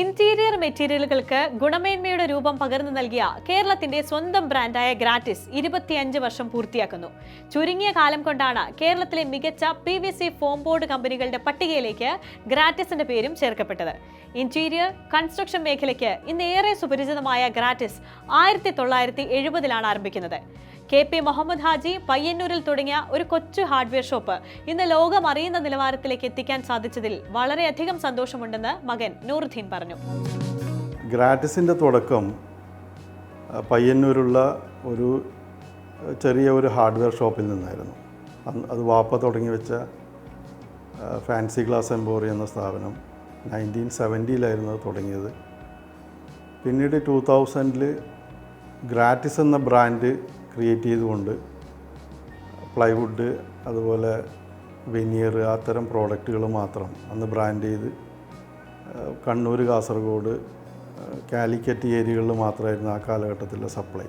Interior മെറ്റീരിയലുകൾക്ക് ഗുണമേന്മയുടെ രൂപം പകർന്നു നൽകിയ കേരളത്തിന്റെ സ്വന്തം ബ്രാൻഡായ ഗ്രാറ്റിസ് ഇരുപത്തിയഞ്ച് വർഷം പൂർത്തിയാക്കുന്നു. ചുരുങ്ങിയ കാലം കൊണ്ടാണ് കേരളത്തിലെ മികച്ച P V C foam board കമ്പനികളുടെ പട്ടികയിലേക്ക് ഗ്രാറ്റിസിന്റെ പേരും ചേർക്കപ്പെട്ടത്. ഇന്റീരിയർ കൺസ്ട്രക്ഷൻ മേഖലയ്ക്ക് ഇന്ന് ഏറെ സുപരിചിതമായ ഗ്രാറ്റിസ് ആയിരത്തി തൊള്ളായിരത്തി എഴുപതിലാണ് ആരംഭിക്കുന്നത്. കെ പി മുഹമ്മദ് ഹാജി പയ്യന്നൂരിൽ തുടങ്ങിയ ഒരു കൊച്ചു ഹാർഡ്വെയർ ഷോപ്പ് ഇന്ന് ലോകം അറിയുന്ന നിലവാരത്തിലേക്ക് എത്തിക്കാൻ സാധിച്ചതിൽ വളരെയധികം സന്തോഷമുണ്ടെന്ന് മകൻ നൂറുദ്ദീൻ പറഞ്ഞു. ഗ്രാറ്റിസിന്റെ തുടക്കം പയ്യന്നൂരുള്ള ഒരു ചെറിയ ഒരു ഹാർഡ്വെയർ ഷോപ്പിൽ നിന്നായിരുന്നു. അത് വാപ്പ തുടങ്ങി വെച്ച ഫാൻസി ഗ്ലാസ് എംബോറി എന്ന സ്ഥാപനം നയന്റീൻ സെവന്റിയിലായിരുന്നു തുടങ്ങിയത്. പിന്നീട് ടൂ തൗസൻഡിൽ ഗ്രാറ്റിസ് എന്ന ബ്രാൻഡ് ക്രിയേറ്റ് ചെയ്തുകൊണ്ട് പ്ലൈവുഡ് അതുപോലെ വെനിയർ അത്തരം പ്രോഡക്റ്റുകൾ മാത്രം അന്ന് ബ്രാൻഡ് ചെയ്ത് കണ്ണൂർ കാസർഗോഡ് കാലിക്കറ്റ് ഏരിയകളിൽ മാത്രമായിരുന്നു ആ കാലഘട്ടത്തിലെ സപ്ലൈ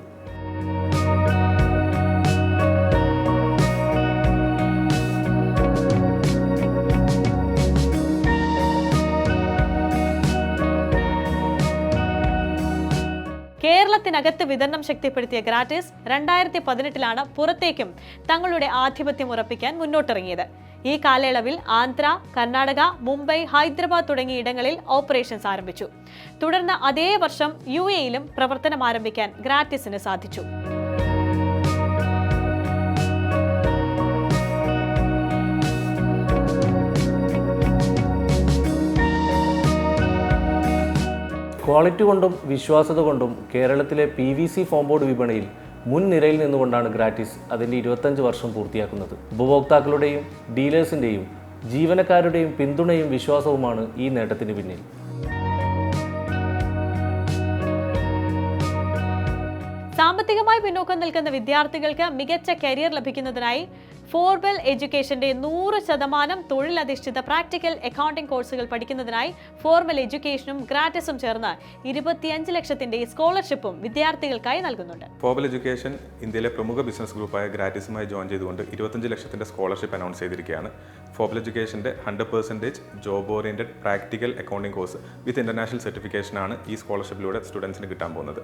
കേരളത്തിനകത്ത് വിതരണം ശക്തിപ്പെടുത്തിയ ഗ്രാറ്റിസ് രണ്ടായിരത്തി പതിനെട്ടിലാണ് പുറത്തേക്കും തങ്ങളുടെ ആധിപത്യം ഉറപ്പിക്കാൻ മുന്നോട്ടിറങ്ങിയത്. ഈ കാലയളവിൽ ആന്ധ്ര കർണാടക മുംബൈ ഹൈദരാബാദ് തുടങ്ങിയ ഇടങ്ങളിൽ ഓപ്പറേഷൻസ് ആരംഭിച്ചു. തുടർന്ന് അതേ വർഷം യു എയിലും പ്രവർത്തനം ആരംഭിക്കാൻ ഗ്രാറ്റിസിന് സാധിച്ചു. ക്വാളിറ്റി കൊണ്ടും വിശ്വാസത കൊണ്ടും കേരളത്തിലെ P V C foam board വിപണിയിൽ മുൻനിരയിൽ നിന്നുകൊണ്ടാണ് ഗ്രാറ്റിസ് അതിന്റെ ഇരുപത്തഞ്ച് വർഷം പൂർത്തിയാക്കുന്നത്. ഉപഭോക്താക്കളുടെയും ഡീലേഴ്സിന്റെയും ജീവനക്കാരുടെയും പിന്തുണയും വിശ്വാസവുമാണ് ഈ നേട്ടത്തിന് പിന്നിൽ. സാമ്പത്തികമായി പിന്നോക്കം നിൽക്കുന്ന വിദ്യാർത്ഥികൾക്ക് മികച്ച കരിയർ ലഭിക്കുന്നതിനായി ഫോർബെൽ എഡ്യൂക്കേഷന്റെ നൂറ് ശതമാനം തൊഴിലധിഷ്ഠിത പ്രാക്ടിക്കൽ അക്കൗണ്ടിംഗ് കോഴ്സുകൾ പഠിക്കുന്നതിനായി ഫോർമൽ എഡ്യൂക്കേഷനും ഗ്രാറ്റസും ചേർന്ന് ഇരുപത്തിയഞ്ച് ലക്ഷത്തിന്റെ സ്കോളർഷിപ്പും വിദ്യാർത്ഥികൾക്കായി നൽകുന്നുണ്ട്. ഫോർബൽ എഡ്യൂക്കേഷൻ ഇന്ത്യയിലെ പ്രമുഖ ബിസിനസ് ഗ്രൂപ്പായ ഗ്രാറ്റസുമായി ജോയിൻ ചെയ്തുകൊണ്ട് ഇരുപത്തഞ്ച് ലക്ഷത്തിന്റെ സ്കോളർഷിപ്പ് അനൗൺസ് ചെയ്തിരിക്കുകയാണ്. ഫോർബൽ എഡ്യൂക്കേഷന്റെ hundred percentage job oriented practical accounting course with international സർട്ടിഫിക്കേഷനാണ് ഈ സ്കോളർഷിപ്പിലൂടെ സ്റ്റുഡൻസിന് കിട്ടാൻ പോകുന്നത്.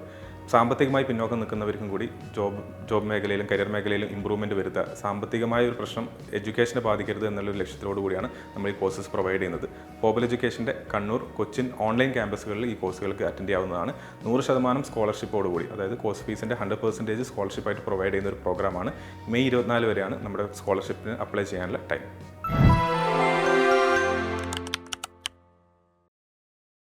സാമ്പത്തികമായി പിന്നോക്കം നിൽക്കുന്നവർക്കും കൂടി ജോബ് ജോബ് മേഖലയിലും കരിയർ മേഖലയിലും ഇമ്പ്രൂവ്മെന്റ് വരുത്തുക സാമ്പത്തികമായ ഒരു പ്രശ്നം എഡ്യൂക്കേഷനെ ബാധിക്കരുത് എന്നുള്ളൊരു ലക്ഷ്യത്തോടു കൂടിയാണ് നമ്മൾ ഈ കോഴ്സസ് പ്രൊവൈഡ് ചെയ്യുന്നത്. ഫോബൽ എഡ്യൂക്കേഷന്റെ കണ്ണൂർ കൊച്ചിൻ ഓൺലൈൻ ക്യാമ്പസുകളിൽ ഈ കോഴ്സുകൾക്ക് അറ്റൻഡ് ചെയ്യാവുന്നതാണ്. നൂറ് ശതമാനം സ്കോളർഷിപ്പോടുകൂടി അതായത് കോഴ്സ് ഫീസിന്റെ ഹൺഡ്രഡ് പെർസെന്റേജ് സ്കോളർഷിപ്പായിട്ട് പ്രൊവൈഡ് ചെയ്യുന്ന ഒരു പ്രോഗ്രാമാണ് മെയ് ഇരുപത്തിനാല് വരെയാണ് നമ്മുടെ സ്കോളർഷിപ്പിന് അപ്ലൈ ചെയ്യാനുള്ള ടൈം